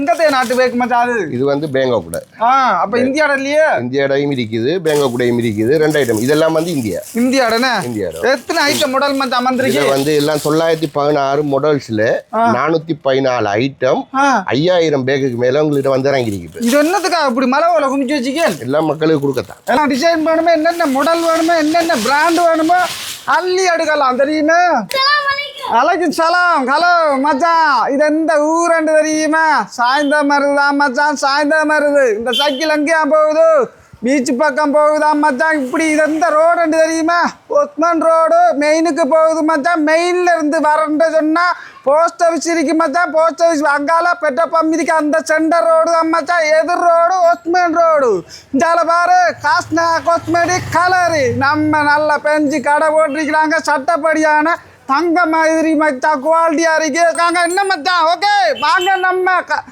எங்கத்தைய நாட்டு பேக்கு மச்சான் இது வந்து பேங்காக் ஆ அப்ப இந்தியாட இல்லையே இந்தியாடையும் இருக்குது பேங்காக்குடையும் இருக்குது ரெண்டு ஐட்டம் இதெல்லாம் வந்து இந்தியா. இந்தியாடனே இந்தியாட எத்தனை ஐட்டம் மாடல் மச்சான் வந்திருக்கு? வந்து எல்லாம் தொள்ளாயிரத்தி பதினாறு மாடல்ஸ்ல நானூத்தி பதினாலு ஐட்டம் ஐயாயிரம் பேக்குக்கு மேல உங்கள்கிட்ட வந்து இறங்கிருக்கு. இது என்னத்துக்கா இப்படி மலை ஓல குமிச்சு வச்சுக்கேன்? எல்லாம் மக்களுக்கு கொடுக்கத்தான். எல்லாம் டிசைன் வேணுமோ என்னென்ன மாடல் வேணுமோ என்னென்ன பிராண்ட் வேணுமோ? அள்ளி எடுக்கலாம் தெரியுமா? அலைக்கும் சலாம். ஹலோ மச்சான். இது எந்த ஊரண்டு தெரியுமா? சாயந்தரம் மருதுதான் மச்சான். சாய்ந்தரம் மருது. இந்த சைக்கிள் எங்கேயா போகுது? பீச் பக்கம் போகுதா மச்சான்? இப்படி இது எந்த ரோடுன்னு தெரியுமா? ஒத்மன் ரோடு மெயினுக்கு போகுது மச்சான். மெயின்ல இருந்து வரண்டு சொன்னா போஸ்ட் ஆஃபீஸ் இருக்கு மச்சான். போஸ்ட் ஆஃபீஸ் அங்கால பெட்ரோல் பம்ப் இருக்கு அந்த சென்டர் ரோடு தான் மச்சான். எதிர் ரோடு ஒத்மேன் ரோடு. இந்தால பாரு காஸ்னா காஸ்மெட்டிக் கலரு நம்ம நல்லா பெஞ்சு கடை போட்டிருக்கிறாங்க. சட்டப்படியான தங்க மாதிரி மச்சான் குவாலிட்டியா இருக்கு இருக்காங்க. என்ன மச்சான் ஓகே வாங்க நம்ம க-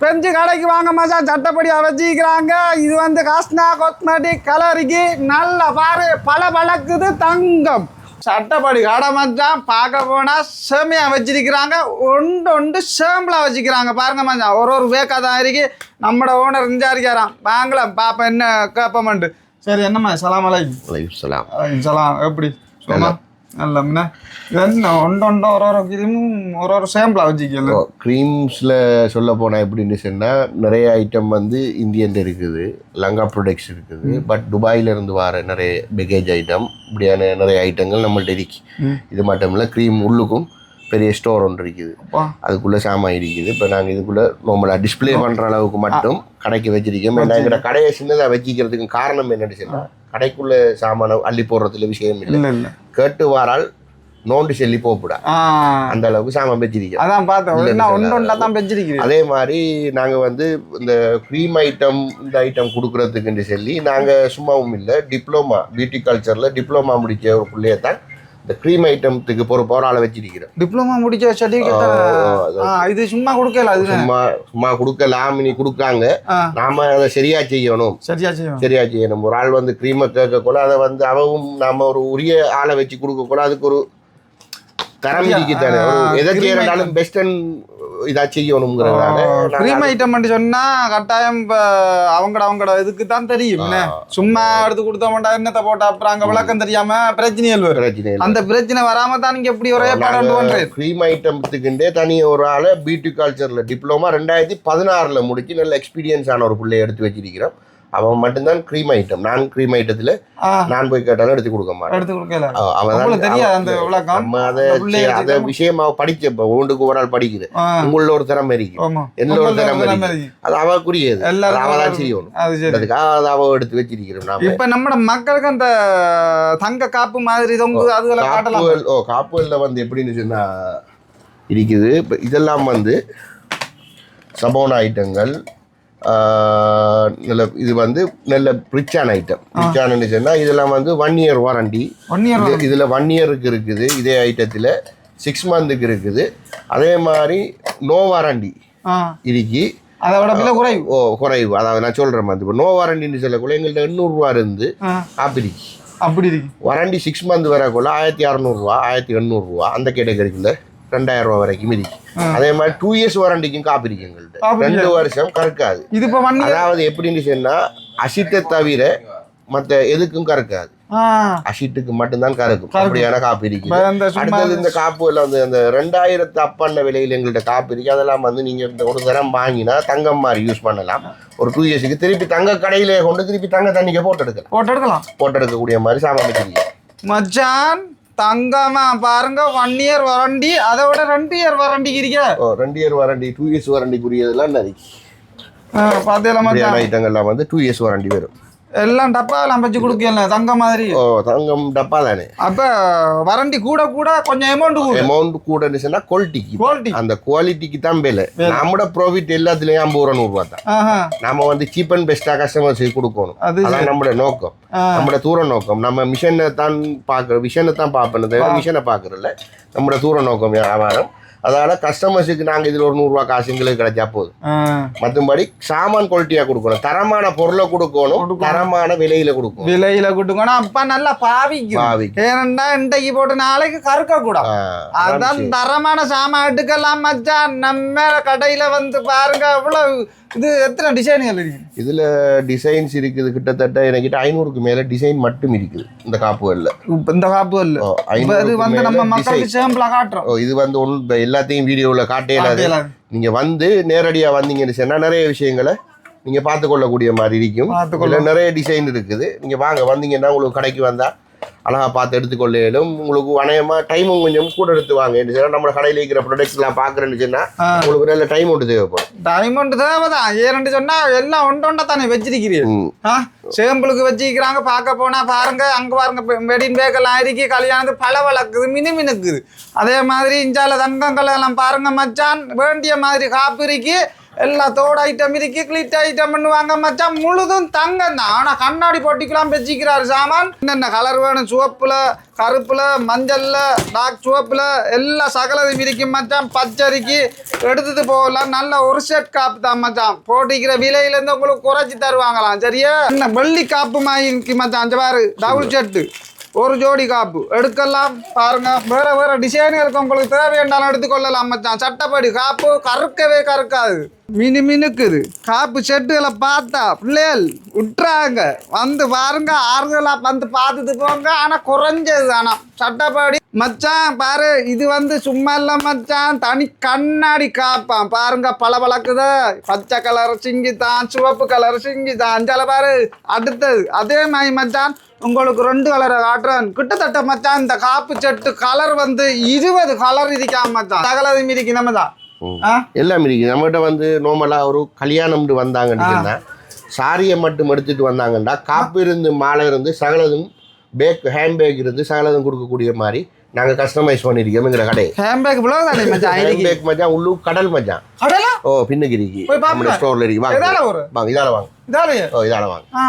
பெஞ்சு கடைக்கு வாங்க மச்சான் சட்டப்படியா வச்சுக்கிறாங்க இது வந்து காஸ்னா காஸ்மெட்டிக் கலருக்கு நல்ல பாரு பல பழக்குது தங்கம். சட்டப்படி கடை மச்சான் பார்க்க போனா சேமியா வச்சிருக்கிறாங்க. ஒன்று ஒன்று சேம்பிளா வச்சுக்கிறாங்க பாருங்க மச்சான் ஒரு ஒரு வேக்கா தான் இருக்கு. நம்மட ஓனர் இஞ்சாரிக்காராம் வாங்கலாம் பாப்பா என்ன கேப்பமண்டு சரி என்னம்மா சலாம் அலைக்கும் அலைக்கும் சலாம். அலைக்கும் சலாம். எப்படி? சும்மா இது என்ன ஒன்று ஒன்று ஒரு ஒரு கிரீமும் ஒரு ஒரு சேம்பிளா வச்சுக்கல க்ரீம்ஸில் சொல்ல போனால் எப்படின்னு சொன்னால் நிறைய ஐட்டம் வந்து இந்தியன் இருக்குது லங்கா ப்ராடக்ட்ஸ் இருக்குது பட் துபாயில இருந்து வர நிறைய பேக்கேஜ் ஐட்டம் இப்படியான நிறைய ஐட்டங்கள் நம்மள்ட்ட இருக்கு இது மட்டும் இல்லை க்ரீம் உள்ளுக்கும் பெரிய ஸ்டோர் ஒன்று இருக்குது. அதுக்குள்ளே சாமான் இருக்குது. இப்போ நாங்கள் இதுக்குள்ளே நார்மலாக டிஸ்ப்ளே பண்ணுற அளவுக்கு மட்டும் கடைக்கு வச்சிருக்கோம். ஏன்னா எங்கட கடையை சின்னதாக வச்சிக்கிறதுக்கு காரணம் என்னன்னு சொன்னால் கடைக்குள்ளே சாமானை அள்ளி போடுறதுல விஷயம் இல்லை. கேட்டு வாரால் நோண்டு செல்லி போகக்கூடாது ஆ. அந்த அளவுக்கு சாமான் வச்சிருக்கோம். அதான். ஒன்றா தான் பெஞ்சிருக்கிறேன் அதே மாதிரி நாங்கள் வந்து இந்த க்ரீம் ஐட்டம் இந்த ஐட்டம் கொடுக்குறதுக்குன்னு சொல்லி நாங்கள் சும்மாவும் இல்லை டிப்ளமா பியூட்டி கல்ச்சரில் டிப்ளமா முடிச்ச ஒரு பிள்ளைய தான் இந்த க்ரீம் ஐட்டத்துக்கு பொறுப்பு ஒரு ஆளை வச்சிருக்கிறோம் டிப்ளமா முடிச்ச சர்டிஃபிகேட் இது சும்மா கொடுக்கல அது சும்மா சும்மா கொடுக்கலாம் இனி கொடுக்காங்க நாம அதை சரியா செய்யணும். சரியா செய்யும் சரியா செய்யணும். ஒரு ஆள் வந்து க்ரீமை கேட்கக்கூட அதை வந்து அவவும் நாம ஒரு உரிய ஆளை வச்சு கொடுக்கக்கூட அதுக்கு ஒரு தரம் சரியா, இருக்குதானே ஒரு ஆ, எதை cream செய்யறதாலும் பெஸ்ட் அண்ட் இதா செய்யணுங்கிறதால க்ரீம் ஐட்டம் சொன்னா கட்டாயம் அவங்கட அவங்கட இதுக்கு தான் தெரியும்? சும்மா எடுத்து கொடுத்த மாட்டா என்னத்தை போட்டா அப்புறம் அங்க விளக்கம் தெரியாம பிரச்சனைகள் வரும் அந்த பிரச்சனை வராம தான் எப்படி ஒரே பாடம் க்ரீம் ஐட்டத்துக்குண்டே தனி ஒரு ஆளை பியூட்டி கல்ச்சர்ல டிப்ளமா ரெண்டாயிரத்தி பதினாறுல முடிச்சு நல்ல எக்ஸ்பீரியன்ஸ் ஆன ஒரு பிள்ளைய எடுத்து வச்சிருக்கிறோம். அவன் மட்டும்தான் க்ரீம் ஐட்டம் நான் க்ரீம் ஐட்டத்துல நான் போய் கேட்டாலும் எடுத்து கொடுக்க மாட்டேன். எடுத்து கொடுக்கல. அவ- அவன் நம்ம அதை அந்த அதை விஷயமா படிச்ச இப்போ ஒன்றுக்கு ஒரு ஆள் படிக்குது. உங்கள ஒரு திறமை இருக்கு திறமை ஒரு. திறமை இருக்கு. அது அவக்குரியது. அது எல்லாருக்கும் அவ தான் செய்யணும். அதுக்காக அதை அவ எடுத்து வச்சிருக்கிறோம் நாம. இப்ப நம்ம மக்களுக்கு அந்த தங்க காப்பு மாதிரி தொங்கு அதுகளை காட்டலாம்? ஓ காப்புகளில் வந்து எப்படின்னு சொன்னா இருக்குது. இப்போ இதெல்லாம் வந்து சபோனா ஐட்டங்கள் நல்ல இது வந்து நல்ல ரிச்சான ஐட்டம் ரிச்சானு சொன்னால் இதெல்லாம் வந்து one year warranty one year இது இதில் ஒன் இயருக்கு இருக்குது இதே ஐட்டத்தில் சிக்ஸ் மந்த்துக்கு இருக்குது. அதே மாதிரி நோ வாரண்டி இருக்கு. அதை விட விலை குறைவு. ஓ குறைவு. அதாவது நான் சொல்கிறேன் மாதிரி இப்போ நோ வாரண்டின்னு சொல்லக்குள்ள எங்கள்கிட்ட எண்ணூறுரூவா இருந்து ஆப்பிரிக்கு அப்படி இருக்கு. வாரண்டி சிக்ஸ் மந்த் வரக்குள்ள ஆயிரத்தி அறநூறுவா ஆயிரத்தி எண்ணூறுரூவா அந்த கேட்டகரிக்குள்ள ரெண்டாயிரம் ரூபா வரைக்கும் இருக்கு அதே மாதிரி டூ இயர்ஸ் வாரண்டிக்கும் காப்பி இருக்கு எங்கள்கிட்ட. ரெண்டு வருஷம் கறக்காது. இது இப்ப அதாவது எப்படின்னு சொன்னா அசிட்டை தவிர மற்ற எதுக்கும் கறக்காது. அசிட்டுக்கு மட்டும்தான் கறக்கும். அப்படியான காப்பி இருக்கு அடுத்தது இந்த காப்பு எல்லாம் வந்து அந்த ரெண்டாயிரத்து அப்பண்ண விலையில் எங்கள்கிட்ட காப்பு இருக்கு அதெல்லாம் வந்து நீங்க இந்த ஒரு தரம் வாங்கினா தங்கம் மாதிரி யூஸ் பண்ணலாம். ஒரு டூ இயர்ஸுக்கு திருப்பி தங்க கடையிலே கொண்டு திருப்பி தங்க தண்ணிக்கு போட்டு எடுக்கலாம். போட்டு எடுக்கலாம். போட்டு எடுக்கக்கூடிய மாதிரி சாமான் மச்சான்! தங்கமா பாருங்க ஒன் இயர் வாரண்டி அதை விட ரெண்டு இயர் வாரண்டி இருக்க ஓ ரெண்டு இயர் வாரண்டி டூ இயர்ஸ் வாரண்டிக்குரியதெல்லாம் நிறைய இப்படியான ஐட்டங்கள்லாம் வந்து டூ இயர்ஸ் வாரண்டி வரும். எல்லாம் டப்பா எல்லாம் வச்சு கொடுக்கல தங்க மாதிரி. ஓ தங்கம் டப்பா தானே அப்ப வரண்டி கூட கூட கொஞ்சம் அமௌண்ட் கூட. அமௌண்ட் கூடன்னு சொன்னா குவாலிட்டிக்கு குவாலிட்டி அந்த குவாலிட்டிக்கு தான் விலை. நம்மட ப்ராஃபிட் எல்லாத்துலயும் ஐம்பது ரூபா நூறுரூவா தான். ஆஹா. நாம வந்து சீப் அண்ட் பெஸ்ட்டாக கஸ்டமர்ஸுக்கு கொடுக்கணும். அது அதான் நம்மளோட நோக்கம். நம்மளோட தூர நோக்கம். நம்ம மிஷனை தான் பார்க்குற விஷனை தான் பார்ப்பேன். மிஷனை பார்க்குறதில்ல. நம்மளோட தூர நோக்கம் வியாபாரம். அதனால கஸ்டமர்ஸுக்கு நாங்க இதுல ஒரு நூறுரூவா காசு எங்களுக்கு கிடைச்சா போதும். மற்றபடி சாமான் குவாலிட்டியா கொடுக்கணும். தரமான பொருளை கொடுக்கணும். தரமான விலையில கொடுக்கணும். விலையில கூட்டுக்கணும் அப்ப நல்லா பாவிக்கும். பாவிக்கும். ஏனண்டா இன்றைக்கு போட்டு நாளைக்கு கருக்க கூடாது அதான் தரமான சாமான் எடுக்கலாம் மச்சான். நம்ம கடையில வந்து பாருங்க இவ்வளவு இது எத்தனை டிசைன்கள் இருக்கு? இதுல டிசைன்ஸ் இருக்குது கிட்டத்தட்ட எனக்கிட்ட ஐநூறுக்கு மேல டிசைன் மட்டும் இருக்குது இந்த காப்புகள்ல. இப்ப இந்த காப்பு இல்ல ஓ, இப்ப இது வந்து நம்ம. மக்களுக்கு சேம்பிளா காட்டுறோம். இது வந்து ஒன்று எல்லாத்தையும் வீடியோவில் காட்டையில காட்டையில. நீங்க வந்து நேரடியா வந்தீங்கன்னு சொன்னா நிறைய விஷயங்களை நீங்க பார்த்து கொள்ளக்கூடிய மாதிரி இருக்கும். பார்த்துக்கொள்ள- நிறைய டிசைன் இருக்குது. நீங்க வாங்க வந்தீங்கன்னா உங்களுக்கு கடைக்கு வந்தா அழகா பார்த்து எடுத்துக்கொள்ள இயலும் உங்களுக்கு அநேகமா டைமும் கொஞ்சம் கூட எடுத்து வாங்க. என்ன சொன்னா நம்ம கடையில் இருக்கிற ப்ராடக்ட்ஸ் எல்லாம் பாக்குறேன்னு சொன்னா ஆ. உங்களுக்கு நல்ல டைம் ஒன்று தேவைப்படும். டைமண்ட் தேவைதான் ஏன்னு சொன்னா எல்லாம் ஒன்று ஒன்றா தானே வச்சிருக்கிறீர்கள் சேம்பிளுக்கு வச்சிக்கிறாங்க பார்க்க போனா பாருங்க அங்க பாருங்க வெடின் பேக்கெல்லாம் இருக்கு கல்யாணத்து பல வளர்க்குது மினு மினுக்குது. அதே மாதிரி இஞ்சால தங்கங்கள் எல்லாம் பாருங்க மச்சான். வேண்டிய மாதிரி காப்பு எல்லாம் எல்லா தோடு ஐட்டம் இருக்கு கிளிட் ஐட்டம் பண்ணுவாங்க மச்சான் முழுதும் தங்கம் தான் ஆனால் கண்ணாடி போட்டிக்கெல்லாம் வச்சிக்கிறாரு சாமான். என்னென்ன கலர் வேணும்? சிவப்புல கருப்பில் மஞ்சளில் டாக் சிவப்புல எல்லா சகலதும் இருக்கும் மச்சான் பச்சரிக்கு எடுத்துட்டு போகலாம். நல்ல ஒரு செட் காப்பு தான் மச்சான். போட்டிக்கிற விலையிலேருந்து உங்களுக்கு குறைச்சி தருவாங்களாம் சரியா? என்ன வெள்ளி காப்பு மாதிரி மச்சான் அஞ்சு பாரு டபுள் செட்டு ஒரு ஜோடி காப்பு. எடுக்கலாம் பாருங்க. வேற வேற டிசைன்களுக்கு உங்களுக்கு தேவையாண்டாலும் எடுத்துக்கொள்ளலாம் மச்சான். சட்டப்படி காப்பு கறுக்கவே கறுக்காது. மினு மினுக்குது. காப்பு செட்டுகளை பார்த்தா பிள்ளைகள் விட்டுறாங்க வந்து பாருங்க ஆறுதலாக வந்து பார்த்துட்டு போங்க. ஆனால் குறைஞ்சது ஆனால் சட்டப்படி மச்சான் பாரு இது வந்து சும்மா இல்லை மச்சான். தனி கண்ணாடி காப்பான் பாருங்க பல பச்சை கலர் சிங்கி தான் சிவப்பு கலர் சிங்கி தான் அஞ்சால பாரு அடுத்தது. அதே மாதிரி மச்சான் உங்களுக்கு ரெண்டு கலரை காட்டுறேன். கிட்டத்தட்ட மச்சான் இந்த காப்பு செட்டு கலர் வந்து இருபது கலர் இருக்காம மச்சான். சகலதும் இருக்கு நம்ம தான் எல்லாம் இருக்கு நம்மகிட்ட வந்து நார்மலாக ஒரு கல்யாணம்னு வந்தாங்கன்னு சாரியை மட்டும் எடுத்துட்டு வந்தாங்கன்னா காப்பு இருந்து மாலை இருந்து சகலதும் பேக் ஹேண்ட் பேக் இருந்து சகலதும் கொடுக்கக்கூடிய மாதிரி நாங்க கஸ்டமைஸ் பண்ணிருக்கோம் எங்கிற கடை ஹேம்பேக் இவ்வளோ தானே மச்சான் ஹேண்ட் பேக் மச்சான் உள்ளூர் கடல் மச்சான். கடலா? ஓ பின்னுக்கு இருக்கு. நம்ம ஸ்டோர்ல இருக்கு. வாங்க ஒரு? வாங்க இதால வாங்க. இதாலே ஓ இதால வாங்க. ஆ.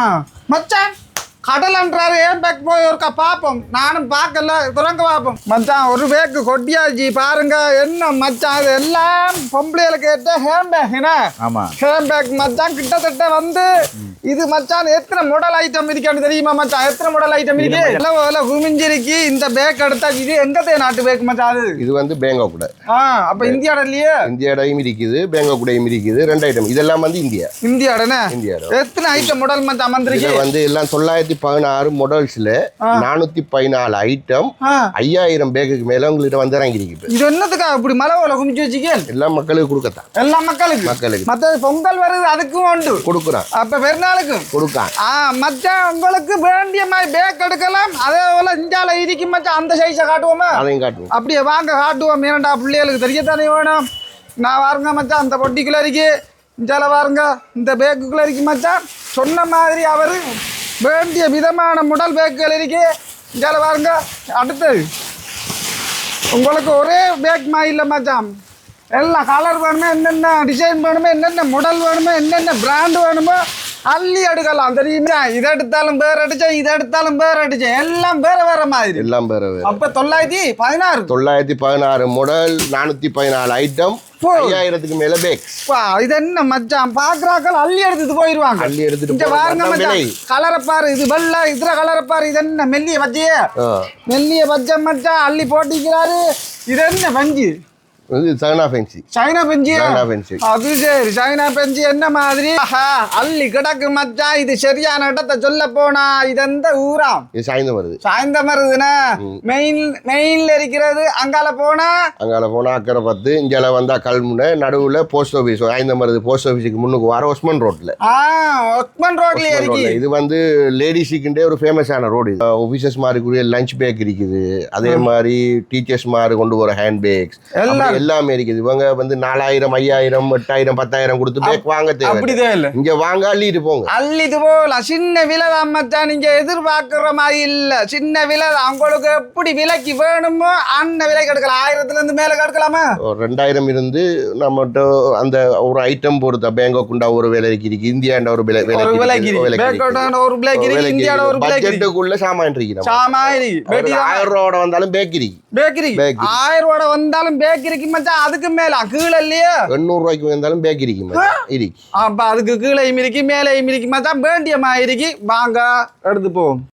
மச்சான் கடலன்றாரு. ஏன் பேக் போய் ஒருக்கா பார்ப்போம் நானும் பார்க்கல. துறங்க பார்ப்போம் மச்சான் ஒரு பேக்கு கொட்டியாச்சு. பாருங்க என்ன மச்சான் இது? எல்லாம் பொம்பளையில கேட்ட ஹேண்ட் பேக் என்ன? ஆமா. ஹேண்ட் பேக் மச்சான் கிட்டத்தட்ட வந்து இது மச்சான் எத்தனை மாடல் ஐட்டம் இருக்கான்னு தெரியுமா மச்சான்? எத்தனை மாடல் ஐட்டம் இருக்கு? எல்லாம் எவ்வளோ குமிஞ்சிருக்கு. இந்த பேக் எடுத்தா இது எங்கத்தே நாட்டு பேக் மச்சான் அது? இது வந்து பேங்காக் கூட. ஆ அப்ப இந்தியாடலையே இந்தியாடையும் இருக்குது பேங்காக் கூடயும் இருக்குது ரெண்டு ஐட்டம் இதெல்லாம் வந்து இந்தியா. இந்தியாடனே இந்தியா எத்தனை ஐட்டம் மாடல் மச்சான் வந்திருக்கு? வந்து எல்லாம் தொள்ளாயிரத்தி பதினாறு மாடல்ஸ்ல நானூத்தி பதினாலு ஐட்டம் ஐயாயிரம் பேக்குக்கு மேல உங்கள்கிட்ட வந்து இறங்கிருக்கு இப்ப இது என்னத்துக்கா இப்படி மலை ஓல குமிச்சு வச்சுக்கேன் எல்லா மக்களுக்கு கொடுக்கத்தான். எல்லா மக்களுக்கு? மக்களுக்கு. மற்ற பொங்கல் வருது அதுக்கும் உண்டு. கொடுக்குறான். அப்ப பெருநாளுக்கும் கொடுக்கான் ஆ மச்சான் உங்களுக்கு வேண்டிய மாதிரி பேக் எடுக்கலாம். அதே போல இந்தியால இருக்கு மச்சான் அந்த சைஸை காட்டுவோமா? அதையும் காட்டுவோம். அப்படியே வாங்க காட்டுவோம். ஏனண்டா பிள்ளைகளுக்கு தெரியத்தானே வேணும்? நான் பாருங்க மச்சான் அந்த பொட்டிக்குள்ள இருக்கு. இந்தியால பாருங்க இந்த பேக்குக்குள்ள இருக்கு மச்சான் சொன்ன மாதிரி அவர் வேண்டிய விதமான முடல் பேக்குகள் இருக்கு. இந்தியால பாருங்க அடுத்தது. உங்களுக்கு ஒரே பேக் மாதிரி இல்லை மச்சான் எல்லாம் கலர் வேணுமே என்னென்ன டிசைன் வேணுமோ என்னென்ன மாடல் வேணுமோ என்னென்ன பிராண்ட் வேணுமோ அள்ளி எடுக்கலாம். தெரியுமா? இதை எடுத்தாலும் பேர் அடிச்சேன் இதை எடுத்தாலும் பேர் அடிச்சேன். எல்லாம் வேற வேற மாதிரி. எல்லாம் பேர வேற. அப்ப தொள்ளாயிரத்தி பதினாறு. தொள்ளாயிரத்தி பதினாறு மாடல் நானூத்தி பதினாலு ஐட்டம். ஐயாயிரத்துக்கு மேல பேக் இது என்ன மச்சான்? பாக்குறாக்கள் அள்ளி எடுத்துட்டு போயிருவாங்க. அள்ளி எடுத்துட்டு பாருங்க மச்சான். கலரை பாரு இது வெள்ளை இதுல கலரை பாரு இது என்ன மெல்லிய பச்சையே. மெல்லிய பச்சை மச்சான் அள்ளி போட்டிக்கிறாரு இது என்ன பஞ்சு? சைனா பென்சி அது சரி. சைனா பெஞ்சி என்ன மாதிரி? ஆஹா, அள்ளி கிடக்கு மச்சான் இது சரியான இடத்தை சொல்ல போனா இது எந்த ஊராம்? இது சாய்ந்தம் வருது சாயந்தரம் வருதுண்ணா மெயின் மெயின்ல இருக்கிறது அங்கால போனா? அங்கால போனா அக்கறை பத்து இங்கால வந்தா கல்முனை நடுவுல போஸ்ட் ஆஃபீஸ் சாய்ந்தம் வருது போஸ்ட் ஆஃபீஸுக்கு முன்னுக்கு வர ஒஸ்மன் ரோட்ல ஆ ஒக்மன் ரோட்ல ஒஸ்மன் இருக்கு. இது வந்து லேடிஸுக்குண்டே ஒரு ஃபேமஸான ரோடு இது. ஆஃபீஸர்ஸ் மாதிரிக்குரிய லஞ்ச் பேக் இருக்குது. அதே மாதிரி டீச்சர்ஸ் மாதிரி கொண்டு போற ஹேண்ட் பேக்ஸ் எல்லாம் எல்லாமே இருக்குது இவங்க வந்து நாலாயிரம் ஐயாயிரம் எட்டாயிரம் பத்தாயிரம் கொடுத்து பேக் வாங்க தேவை இல்ல இங்க வாங்க அள்ளிட்டு போங்க. அள்ளிட்டு போகலாம் சின்ன விலை தான் மச்சான் நீங்க எதிர்பார்க்குற மாதிரி இல்ல. சின்ன விலை தான். உங்களுக்கு எப்படி விலைக்கு வேணுமோ அந்த விலைக்கு எடுக்கலாம். ஆயிரத்துல இருந்து மேல எடுக்கலாமா? ஒரு ரெண்டாயிரம் இருந்து நம்மகிட்ட அந்த ஒரு ஐட்டம் பொறுத்த பேங்காக்குண்டா ஒரு விலைக்கு இருக்கு. இந்தியாண்ட ஒரு விலை ஒரு விலைக்கு இருக்கு. பேக்கோட்டான ஒரு பட்ஜெட்டுக்குள்ள சாமான் இருக்கு பேட்டி ஆயிரம் ரூபாவோட வந்தாலும் பேக்கரி. Bakery. ஆயிரம் ரூபாட வந்தாலும் பேக்கரிக்கு மச்சான் அதுக்கு மேல? கீழே இல்லையா? எண்ணூறு ரூபாய்க்கு வந்தாலும் பேக் இருக்கு. இருக்கு. அப்ப அதுக்கு கீழே இருக்கு மேலே இருக்கு மச்சான். வேண்டிய மாதிரி வாங்க எடுத்து போவோம்.